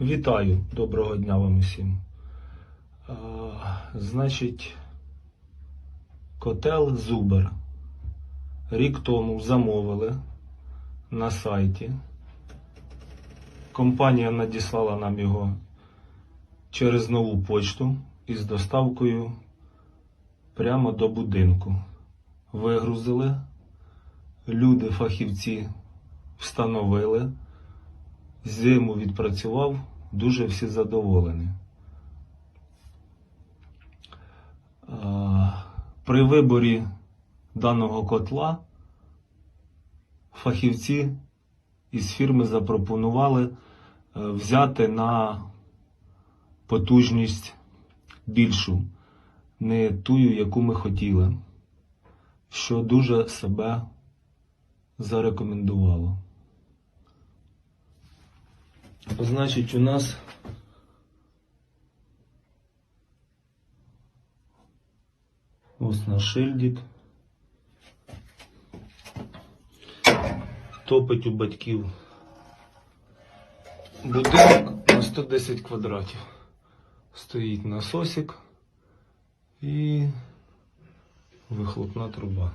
Вітаю, доброго дня вам усім. А, значить, котел Зубер. Рік тому замовили на сайті. Компанія надіслала нам його через нову почту із доставкою прямо до будинку. Вигрузили, люди, фахівці встановили. Зиму відпрацював, дуже всі задоволені. При виборі даного котла фахівці із фірми запропонували е, взяти на потужність більшу, не ту, яку ми хотіли, що дуже себе зарекомендувало. Значить, у нас ось наш шильдик. Топить у батьків будинок на 110 квадратів. Стоїть насосик і вихлопна труба.